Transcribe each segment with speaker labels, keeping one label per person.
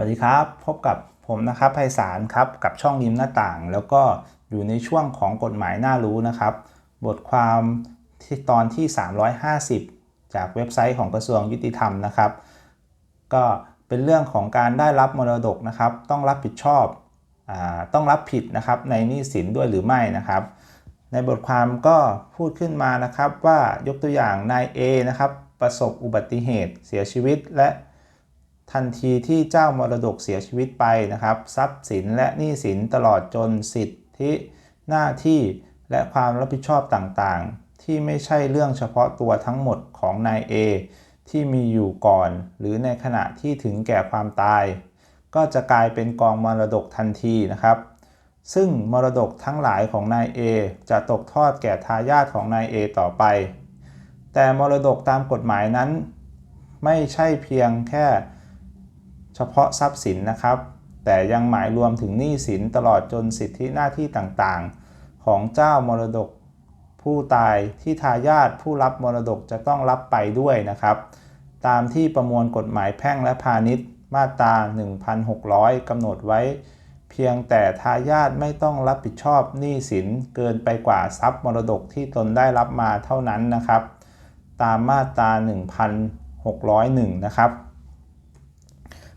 Speaker 1: วัสดีครับ พบกับผมนะครับไพศาลครับกับช่องริมหน้าต่าง แล้วก็อยู่ในช่วงของกฎหมายน่ารู้นะครับ บทความที่ตอนที่ 350 จากเว็บไซต์ของกระทรวงยุติธรรมนะครับ ก็เป็นเรื่องของการได้รับมรดกนะครับ ต้องรับผิดชอบอต้องรับผิดนะครับในหนี้สินด้วยหรือไม่นะครับ ในบทความก็พูดขึ้นมานะครับว่ายกตัวอย่างนาย A นะครับประสบอุบัติเหตุเสียชีวิตและ ทันทีที่เจ้ามรดกเสียชีวิตไปนะครับ ทรัพย์สินและหนี้สินตลอดจนสิทธิหน้าที่และความรับผิดชอบต่างๆ ที่ไม่ใช่เรื่องเฉพาะตัวทั้งหมดของนาย A ที่มีอยู่ก่อน หรือในขณะที่ถึงแก่ความตาย ก็จะกลายเป็นกองมรดกทันทีนะครับ ซึ่งมรดกทั้งหลายของนาย A จะตกทอดแก่ทายาทของนาย A ต่อไป แต่มรดกตามกฎหมายนั้น ไม่ใช่เพียงแค่ เฉพาะทรัพย์สินนะครับ แต่ยังหมายรวมถึงหนี้สินตลอดจนสิทธิหน้าที่ต่างๆ ของเจ้ามรดกผู้ตายที่ทายาทผู้รับมรดกจะต้องรับไปด้วยนะครับ ตามที่ประมวลกฎหมายแพ่งและพาณิชย์มาตรา 1,600 กำหนดไว้ เพียงแต่ทายาทไม่ต้องรับผิดชอบหนี้สินเกินไปกว่าทรัพย์มรดกที่ตนได้รับมาเท่านั้นนะครับ ตามมาตรา 1,601 นะครับ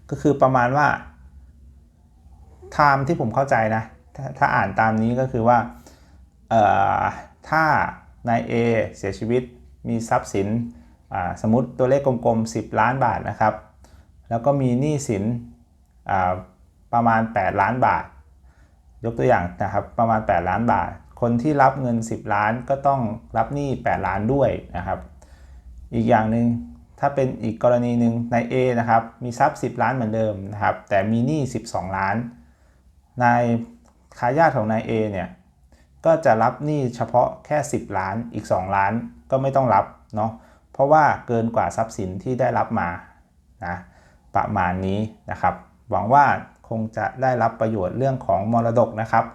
Speaker 1: ก็คือประมาณว่า time ที่ผมเข้าใจนะถถ้าอ่านตามนี้ก็คือว่าถ้านาย A เสียชีวิตมีทรัพย์สินสมมติตัวเลขกลมๆ 10 ล้านบาทนะครับ แล้วก็มีหนี้สินประมาณ 8 ล้านบาท ยกตัวอย่างนะครับประมาณ 8 ล้านบาท คนที่รับเงิน 10 ล้านก็ต้องรับหนี้ 8 ล้านด้วยนะครับ อีกอย่างหนึ่ง ถ้าเป็นอีกกรณีหนึ่งใน A นะครับ มีทรัพย์ 10 ล้านเหมือนเดิมนะครับ แต่มีหนี้ 12 ล้าน นายทายาทของนาย A เนี่ย ก็จะรับหนี้เฉพาะแค่ 10 ล้าน อีก 2 ล้านก็ไม่ต้องรับเนาะ เพราะว่าเกินกว่าทรัพย์สินที่ได้รับมา นะ ประมาณนี้นะครับ หวังว่าคงจะได้รับประโยชน์เรื่องของมรดกนะครับ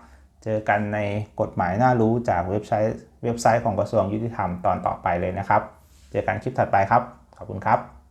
Speaker 1: เจอกันในกฎหมายน่ารู้จากเว็บไซต์เว็บไซต์ของกระทรวงยุติธรรมตอนต่อไปเลยนะครับ เจอกันคลิปถัดไปครับ ขอบคุณครับ